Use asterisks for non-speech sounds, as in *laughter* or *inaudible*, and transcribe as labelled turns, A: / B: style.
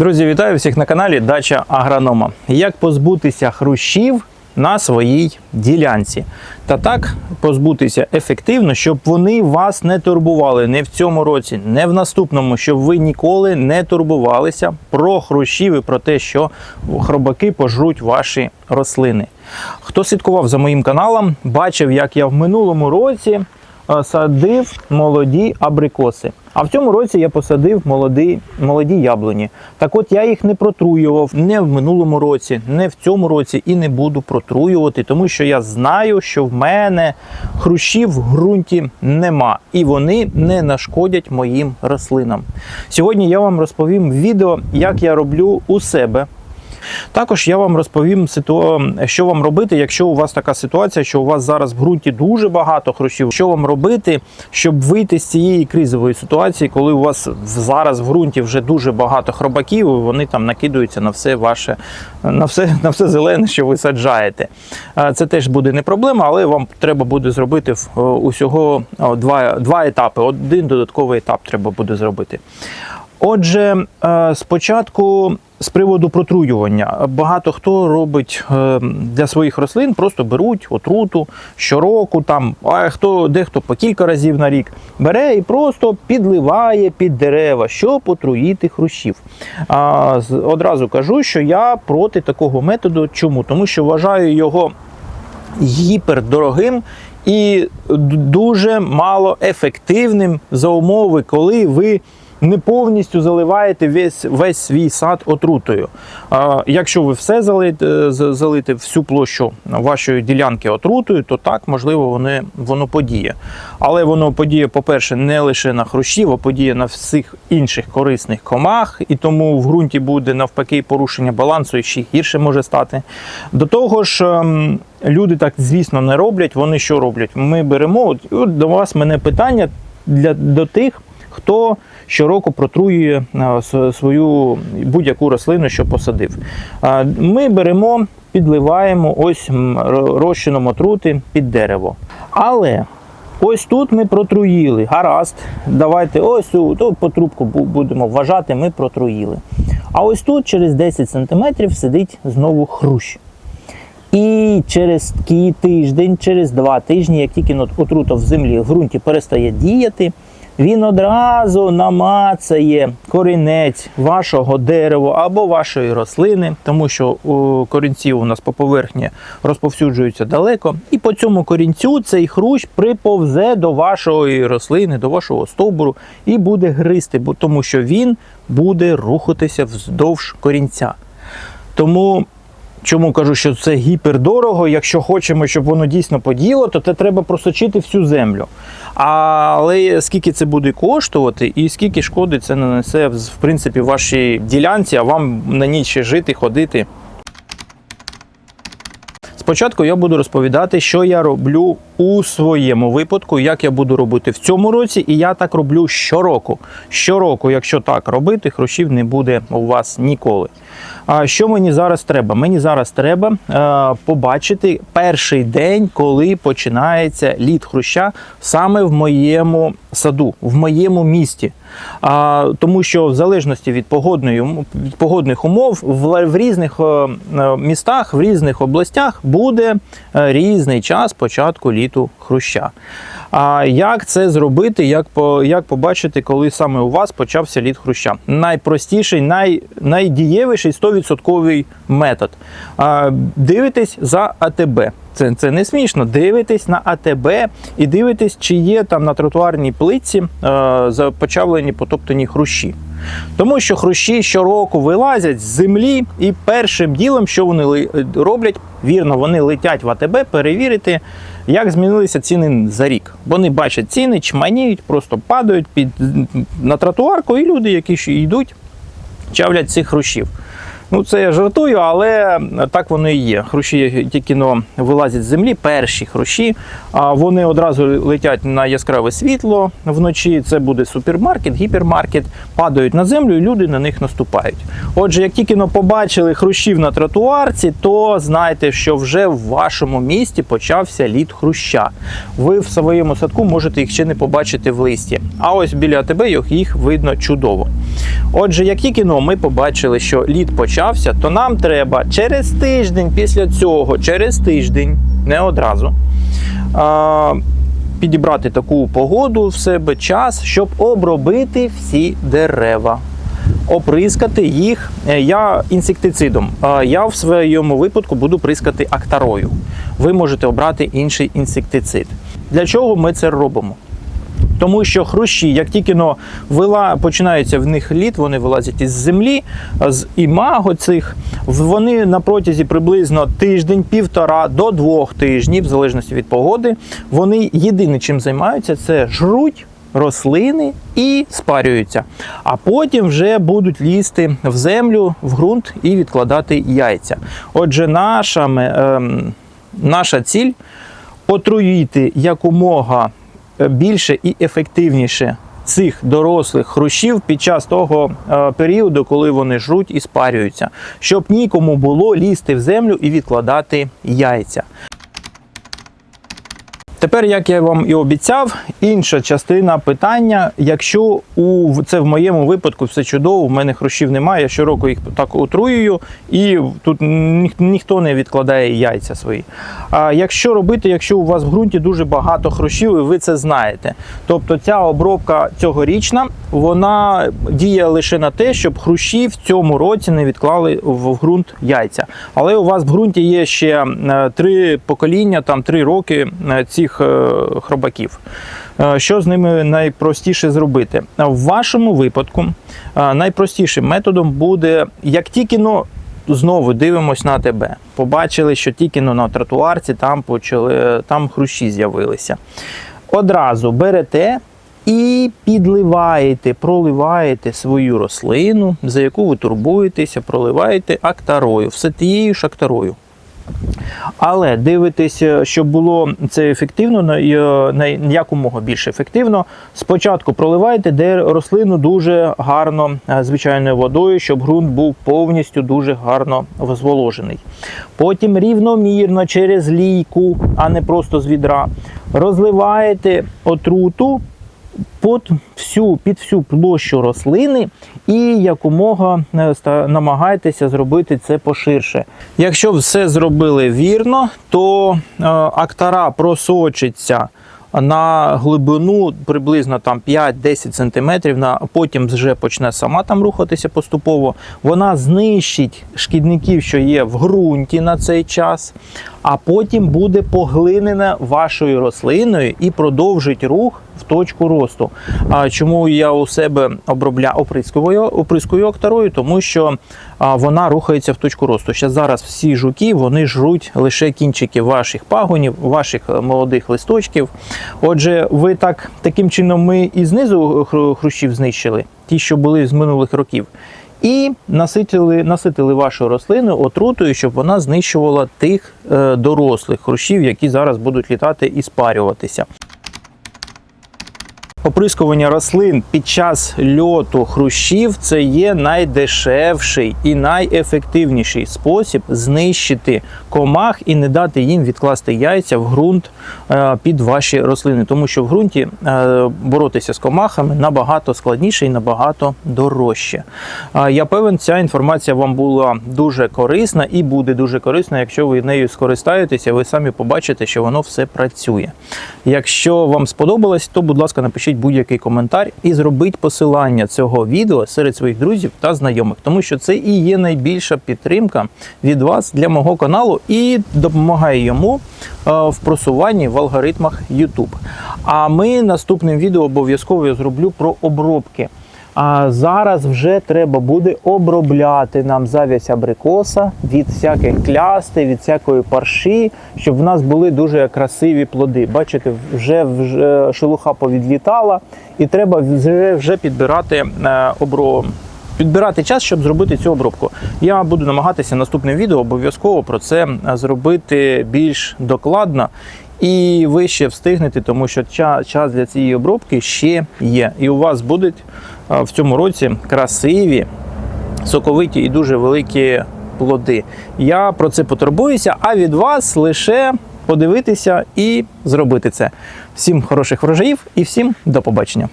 A: Друзі, вітаю всіх на каналі Дача Агронома. Як позбутися хрущів на своїй ділянці? Та так позбутися ефективно, щоб вони вас не турбували не в цьому році, не в наступному, щоб ви ніколи не турбувалися про хрущів і про те, що хробаки пожруть ваші рослини. Хто слідкував за моїм каналом, бачив, як я в минулому році садив молоді абрикоси. А в цьому році я посадив молоді, молоді яблуні. Так от я їх не протруював не в минулому році, не в цьому році і не буду протруювати, тому що я знаю, що в мене хрущів в ґрунті нема, і вони не нашкодять моїм рослинам. Сьогодні я вам розповім відео, як я роблю у себе також я вам розповім, що вам робити, якщо у вас така ситуація, що у вас зараз в ґрунті дуже багато хрущів. Що вам робити, щоб вийти з цієї кризової ситуації, коли у вас зараз в ґрунті вже дуже багато хробаків, і вони там накидаються на все ваше, на все, *laughs* на все зелене, що ви саджаєте. Це теж буде не проблема, але вам треба буде зробити усього два, два етапи. Один додатковий етап треба буде зробити. Отже, е, спочатку з приводу протруювання. Багато хто робить е, для своїх рослин, просто беруть отруту щороку, там, а хто дехто по кілька разів на рік бере і просто підливає під дерева, щоб отруїти хрущів. А, Одразу кажу, що я проти такого методу. Чому? Тому що вважаю його гіпердорогим і дуже мало ефективним за умови, коли ви не повністю заливаєте весь, весь свій сад отрутою. А, якщо ви все залите, залите всю площу вашої ділянки отрутою, то так, можливо, вони, воно подіє. Але воно подіє, по-перше, не лише на хрущів, а подіє на всіх інших корисних комах, і тому в ґрунті буде навпаки порушення балансу і ще гірше може стати. До того ж, ем, люди так, звісно, не роблять. Вони що роблять? Ми беремо, от, от до вас мене питання для, до тих, хто щороку протруює е, свою будь-яку рослину, що посадив. Ми беремо, підливаємо ось розчином отрути під дерево. Але ось тут ми протруїли. Гаразд, давайте ось то по трубку будемо вважати, ми протруїли. А ось тут через 10 см сидить знову хрущ. І через такий тиждень, через два тижні, як тільки отрута в землі в ґрунті перестає діяти, він одразу намацає корінець вашого дерева або вашої рослини, тому що о, корінці у нас по поверхні розповсюджуються далеко. І по цьому корінцю цей хрущ приповзе до вашої рослини, до вашого стовбуру і буде гризти, тому що він буде рухатися вздовж корінця. Тому Чому кажу, що це гіпердорого? Якщо хочемо, щоб воно дійсно поділо, то це треба просочити всю землю. Але скільки це буде коштувати, і скільки шкоди це нанесе в принципі вашій ділянці, а вам на ній ще жити, ходити. Спочатку я буду розповідати, що я роблю у своєму випадку, як я буду робити в цьому році, і я так роблю щороку. Щороку, якщо так робити, хрущів не буде у вас ніколи. А що мені зараз треба? Мені зараз треба е, побачити перший день, коли починається лід хруща саме в моєму саду, в моєму місті. А, тому що в залежності від погодної від погодних умов в, в різних е, е, містах, в різних областях буде різний час початку літу хруща. А як це зробити, як, по, як побачити, коли саме у вас почався лід хруща? Найпростіший, най, найдієвіший 100% метод. Дивитесь за АТБ. Це, це не смішно. Дивитесь на АТБ і дивитесь, чи є там на тротуарній плитці е, започавлені потоптані хрущі. Тому що хрущі щороку вилазять з землі, і першим ділом, що вони роблять, вірно, вони летять в АТБ перевірити, як змінилися ціни за рік. Вони бачать ціни, чманіють, просто падають під, на тротуарку, і люди, які йдуть, чавлять цих хрущів. Ну, це я жартую, але так воно і є. Хрущі тільки но вилазять з землі, перші хрущі, а вони одразу летять на яскраве світло вночі. Це буде супермаркет, гіпермаркет, падають на землю, і люди на них наступають. Отже, як тільки но побачили хрущів на тротуарці, то знайте, що вже в вашому місті почався лід хруща. Ви в своєму садку можете їх ще не побачити в листі. А ось біля тебе їх- видно чудово. Отже, як тільки но ми побачили, що лід почався, то нам треба через тиждень після цього, через тиждень, не одразу, підібрати таку погоду в себе час, щоб обробити всі дерева. Оприскати їх е, я інсектицидом. Я в своєму випадку буду прискати актарою. Ви можете обрати інший інсектицид. Для чого ми це робимо? Тому що хрущі, як тільки но вила, починається в них лід, вони вилазять із землі, з імаго цих. Вони на протязі приблизно тиждень, півтора до двох тижнів, в залежності від погоди, вони єдине чим займаються, це жруть рослини і спарюються. А потім вже будуть лізти в землю, в ґрунт і відкладати яйця. Отже, наша, ем, наша ціль отруїти якомога е, більше і ефективніше цих дорослих хрущів під час того е, періоду, коли вони жруть і спарюються, щоб нікому було лізти в землю і відкладати яйця. Тепер, як я вам і обіцяв, інша частина питання. Якщо у це в моєму випадку все чудово, в мене хрущів немає, я щороку їх так отруюю, і тут ніх- ніхто не відкладає яйця свої. А якщо робити, якщо у вас в ґрунті дуже багато хрущів, і ви це знаєте. Тобто ця обробка цьогорічна, вона діє лише на те, щоб хрущі в цьому році не відклали в ґрунт яйця. Але у вас в ґрунті є ще е, три покоління, там три роки е, цих е, хробаків. Е, Що з ними найпростіше зробити? В вашому випадку е, найпростішим методом буде, як тільки но знову дивимось на тебе, побачили, що тільки но на тротуарці там почали там хрущі з'явилися. Одразу берете і підливаєте, проливаєте свою рослину, за яку ви турбуєтеся, проливаєте актарою, все тією ж актарою. Але дивитися, щоб було це ефективно, на- якомога більше ефективно. Спочатку проливайте, рослину дуже гарно е, звичайною водою, щоб ґрунт був повністю дуже гарно зволожений. Потім рівномірно через лійку, а не просто з відра, розливаєте отруту під всю, під всю площу рослини і якомога е, намагайтеся зробити це поширше. Якщо все зробили вірно, то е, актара просочиться на глибину приблизно там 5-10 см, на, потім вже почне сама там рухатися поступово. Вона знищить шкідників, що є в ґрунті на цей час, а потім буде поглинена вашою рослиною і продовжить рух в точку росту. А чому я у себе обробля оприскую, оприскую актарою? Тому що вона рухається в точку росту. Ще зараз всі жуки вони жруть лише кінчики ваших пагонів, ваших е, молодих листочків. Отже, ви так таким чином ми і знизу хрущів знищили, ті, що були з минулих років. І наситили, наситили вашу рослину отрутою, щоб вона знищувала тих е, дорослих хрущів, які зараз будуть літати і спарюватися. Оприскування рослин під час льоту хрущів це є найдешевший і найефективніший спосіб знищити комах і не дати їм відкласти яйця в ґрунт е, під ваші рослини, тому що в ґрунті е, боротися з комахами набагато складніше і набагато дорожче. Я певен, ця інформація вам була дуже корисна і буде дуже корисна, якщо ви нею скористаєтеся, ви самі побачите, що воно все працює. Якщо вам сподобалось, то будь ласка, напишіть будь-який коментар і зробіть посилання цього відео серед своїх друзів та знайомих, тому що це і є найбільша підтримка від вас для мого каналу і допомагає йому е, в просуванні в алгоритмах YouTube. А ми наступним відео обов'язково я зроблю про обробки. А зараз вже треба буде обробляти нам завязь абрикоса від всяких клястей, від всякої парші, щоб в нас були дуже красиві плоди. Бачите, вже, вже шелуха повідлітала, і треба вже, вже підбирати е, обро, підбирати час, щоб зробити цю обробку. Я буду намагатися наступним відео обов'язково про це е, зробити більш докладно. І ви ще встигнете, тому що час для цієї обробки ще є. І у вас будуть в цьому році красиві, соковиті і дуже великі плоди. Я про це потурбуюся, а від вас лише подивитися і зробити це. Всім хороших врожаїв і всім до побачення.